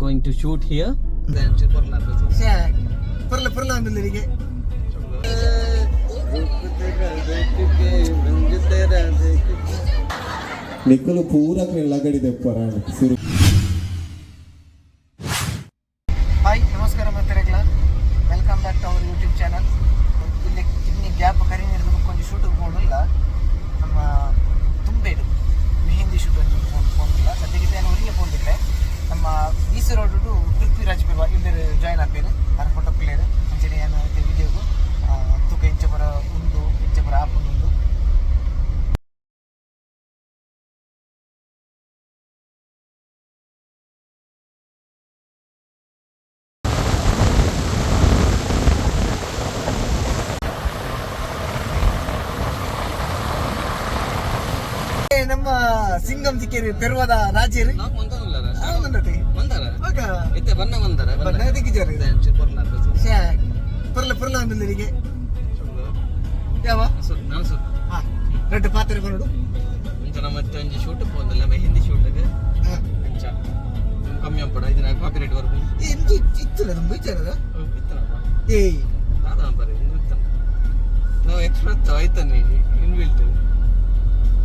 going to shoot here. ಶ್ಯಾ, Parly Parly ಅಂದಿಲ್ಲರಿಗೆ ನಿಕ್ಕಲು ಪೂರ ಕೆಳಗಡೆ ದೆಪ್ಪರಾಣ ಸುರು சிங்கம் சிக்கேரி பெருவதா ராஜேரி வந்தட்டி வந்தாரா இத்த பண்ண வந்தாரா பண்ண திக்கிச்சாரு பொருள் பொருள் வந்து நீங்க ಯಾವಾ? ಸುಟ್ಟು ನಾನು ಸುಟ್ಟು ಹಾಂ ರೆಡ್ ಪಾತ್ರೆ ಬರೋಡು ಮುಂಚೆ ಮತ್ತೆ ಒಂಜಿ ಶೂಟ್ ಪೋದಲ್ಲ ಮೆಹಂದಿ ಶೂಟ್ಗೆ ಮುಂಚೆ ಕಮ್ಮಿ ಆಗ್ಬಿಡ ಇದು ಕಾಪಿ ರೇಟ್ ವರ್ಗು ಎಂಜಿ ಇತ್ತಲ್ಲ ನಮ್ಮ ವಿಚಾರದ ಏಯ್. ನಾನು ಬರೀ ನಾವು ಎಕ್ಸ್ಪ್ರೆಸ್ ಆಯ್ತಾನೆ ಇನ್ಬಿಲ್ಟ್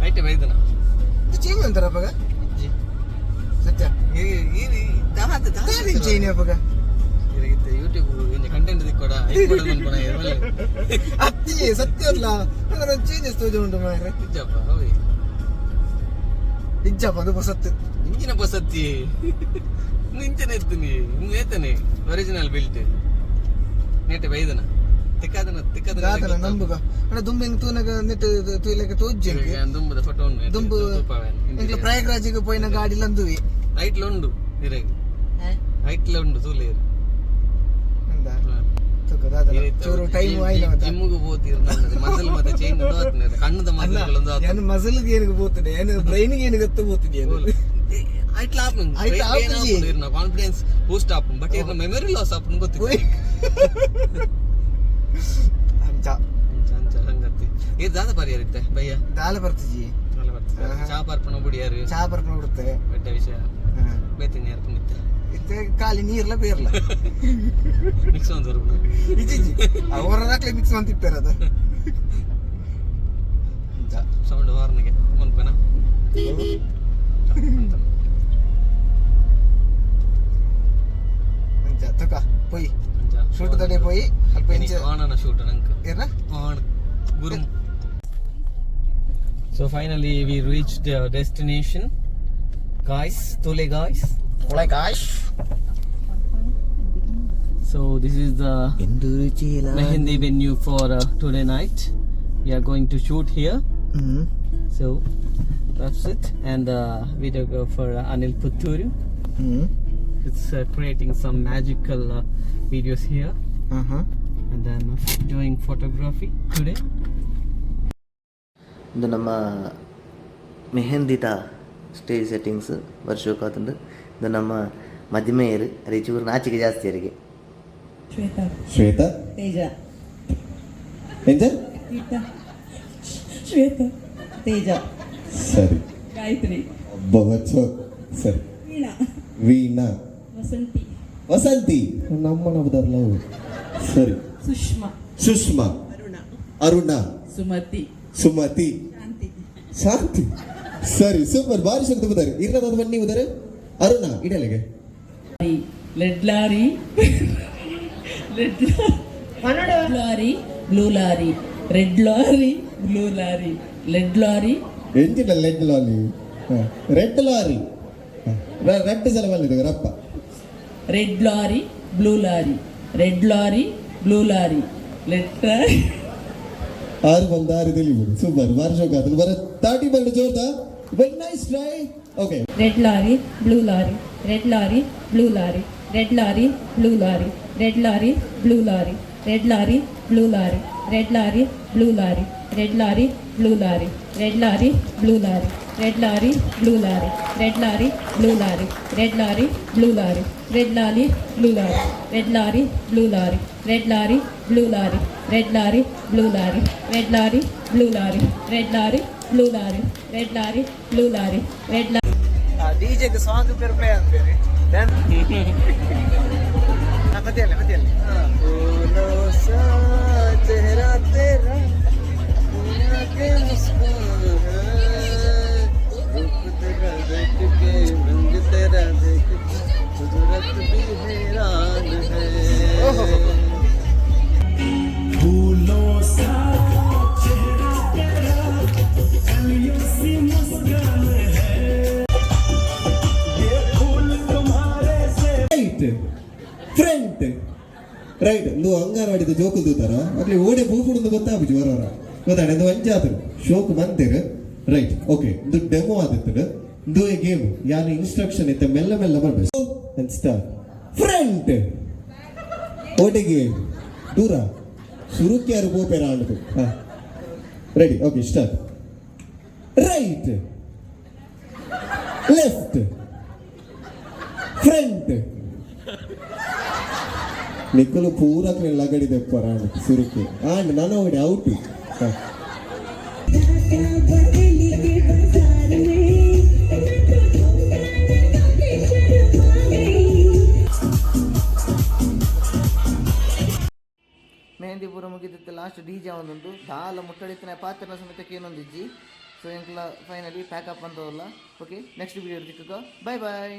ಐಟಮ್ ಐದನಾ? चेंज म्हणतो ಅಪ್ಪಗ? ಅತ್ತಿ ಸತ್ಯ ಅಲ್ಲ. ಚೇಂಜಸ್ ತೋಜ ಇರ್ತೀನಿ ನಿಂಗೆ ಏತನೆ ಒರಿಜಿನಲ್ ಬಿಲ್ಟ್ ನೇಟೆ ಬೈದನ. ತಿಕ್ಕದನ ತಿಕ್ಕದನ ದಾತನ ನಂಬುಗ ಅಣ್ಣ ದುಂಬು ಇಂಗ್ ತೂನಗ ನಿಟ್ಟು ತೂಯಿಲಕ ತೋಜ್ಜೆಂಗೆ ದುಂಬುದ ಫೋಟೋ ಉಂಡು ದುಂಬು ಇಂಗ್ಲ ಪ್ರಯಾಗ್ರಾಜಿಗೆ ಪೋಯಿನ ಗಾಡಿ ಲಂದುವಿ ಹೈಟ್ ಲೊಂಡು ಇರೆಗ್ ಹೈಟ್ ಲೊಂಡು ತೂಲೇರು ಅಂದ ಚೂರು ಟೈಮ್ ಆಯ್ತು ಜಿಮ್ಮಿಗೆ போತೀರ್ ನಾನು ಮಸಲ್ ಮತ್ತೆ ಚೇಂಜ್ ನೋಡ್ತೀನಿ ಕಣ್ಣದ ಮಸಲ್ ಒಂದು ನಾನು ಮಸಲ್ಗೆ ಏನಿಗೆ போತೀನಿ ಏನು ಬ್ರೈನಿಗೆ ಏನಿಗೆ ಅತ್ತ போತೀನಿ it ಲಾಪನ್ it happen confidence boost happen but ಇರ್ನ ಮೆಮೊರಿ ಲಾಸ್ ಆಪನ್ ಗೊತ್ತಿದೆ ಅಂಚ ಅಂಚ ಹಂಗತ್ತಿ ಇದು ದಾದ ಪರಿಹಾರ ಇತ್ತೆ? ಭಯ್ಯ. ದಾಲ ಬರ್ತಜಿ ನಾಳೆ ಬರ್ತದೆ. ಚಾ ಪಾರ್ಪಣ ಬುಡಿಯಾರು ಚಾ ಬರ್ಕ ನೋಡುತ್ತೆ ಬೆಟ್ಟ ವಿಷಯ. ಬೇತಿನ ಯಾರು ಕುಣಿತ್ತೆ ಇತ್ತೆ ಖಾಲಿ ನೀರ್ಲ ಬೇರ್ಲ. ಮಿಕ್ಸ್ ಒಂದು ಬರ್ಬೋದು ಇಜಿಜಿ ಅವರ ರಾಕ್ಲೆ ಮಿಕ್ಸ್ ಅಂತಿರ್ತಾರೆ ಅದು. ಅಂಚ ಸೌಂಡ್ ವಾರ್ನಿಗೆ. ಮನ್ಪೇನ ತುಕ ಪೊಯ್. ഷൂട്ട് തടയിൽ പോയി so finally we reach guys. Guys തുലെ guys So this is the Mehendi venue for uh, today night. We are going to shoot here. So that's it. And uh, we video go uh, for Anil Puturu. It's uh, creating some magical uh, videos here. ಹಾ ಹಾ And I'm uh, doing photography today. ಇದು ನಮ್ಮ ಮೆಹಂದಿತ stage settings ವರ್ಷಕ್ಕಾತುಂಡು ಇದು ನಮ್ಮ ಮದುಮೆಯರು ಅದೇ ಚೂರು ನಾಚಿಕೆ ಜಾಸ್ತಿ ಅವರಿಗೆ. ಶ್ವೇತಾ. ಶ್ವೇತ? ತೇಜ. ಎಂತ? ಶ್ವೇತಾ. ತೇಜ. ಸರಿ. ಗಾಯತ್ರಿ. ಬಹುತ್ ಸರಿ. ವೀಣಾ. ವೀಣಾ. ವಸಂತಿ ವಸಂತಿ ನಮ್ಮನ ಬದರ್ಲ ಸರಿ ಸುಷ್ಮಾ ಸುಷ್ಮಾ ಅರುಣ ಸುಮತಿ ಸುಮತಿ ಶಾಂತಿ ಶಾಂತಿ ಸರಿ ಸೂಪರ್ ಬಾರಿ ಶಕ್ತಿ ಬುದಾರೆ ಇರದ ಬನ್ನಿ ಬುದಾರೆ Aruna ಇಡಲೆಗೆ red lorry red lorry blue lorry red lorry blue lorry red lorry ಎಂಜಿನ led lorry red lorry red ಸಲ ಬಂದಿದೆ ರಪ್ಪ red lorry blue lorry red lorry blue lorry letter ఆరు వంద ఆరు తెలియదు సూపర్. వర్షం కాదు మరి తాటి బండి చూడతా very nice try okay red lorry blue lorry red lorry blue lorry red lorry blue lorry red lorry blue lorry red lorry blue lorry red lorry blue lorry red lorry blue lorry red lorry blue lorry red lorry blue lorry red lorry blue lorry red lorry blue lorry red lorry blue lorry red lorry blue lorry red lorry blue lorry red lorry blue lorry red lorry blue lorry red lorry blue lorry red lorry blue lorry red lorry డీజేకి song పేరు పేరు right front right ಒಂದು ಅಂಗನವಾಡಿದ joke ದೂತಾರ ಅಲ್ಲಿ ಓಡೆ ಪೂಪುಡು ಗೊತ್ತಾಗ್ಬಿಟ್ಟು ಬರೋರ ಗೊತ್ತಾಡ ಒಂದು ಅಂಜಾದ್ರು ಶೋಕ್ ಬಂದಿರು right okay ಇದು demo ಆದಿತ್ತು ಎ ಗೇಮ್ ಯಾರು ಇನ್ಸ್ಟ್ರಕ್ಷನ್ ಇತ್ತ ಮೆಲ್ಲ ಮೆಲ್ಲ ಬರ್ಬೇಕು ಅಂಡ್ ಸ್ಟಾರ್ಟ್ ಫ್ರಂಟ್ ಓಟೆಗೆ ದೂರ ಸುರುಕ್ಕೆ ಯಾರು ಪೋಪೇರ ಆಡುದು ಹಾ ready okay start right left front ನಿಕ್ಕಲು ಪೂರಕ್ಕೆ ಲಗಡಿ ದೆಪ್ಪರ ಸುರುಕು ಆಂಡ್ ನಾನು ಹೊಡಿ ಔಟ್ ಮೆಹಂದಿ ಪೂರ ಮುಗಿದಿತ್ತು ಲಾಸ್ಟ್ ಡಿ ಜೆ ಒಂದುಂಟು ದಾಲ ಮುಟ್ಟಡಿತ್ತಿನ ಪಾತ್ರ ಸಮೇತಕ್ಕೆ ಏನೊಂದಿಜ್ಜಿ ಸೊ ಎಂಕ್ಲ finally pack up ಅಂತವಲ್ಲ okay next video ಇರ್ತಿಕ್ಕ ಬಾಯ್ ಬಾಯ್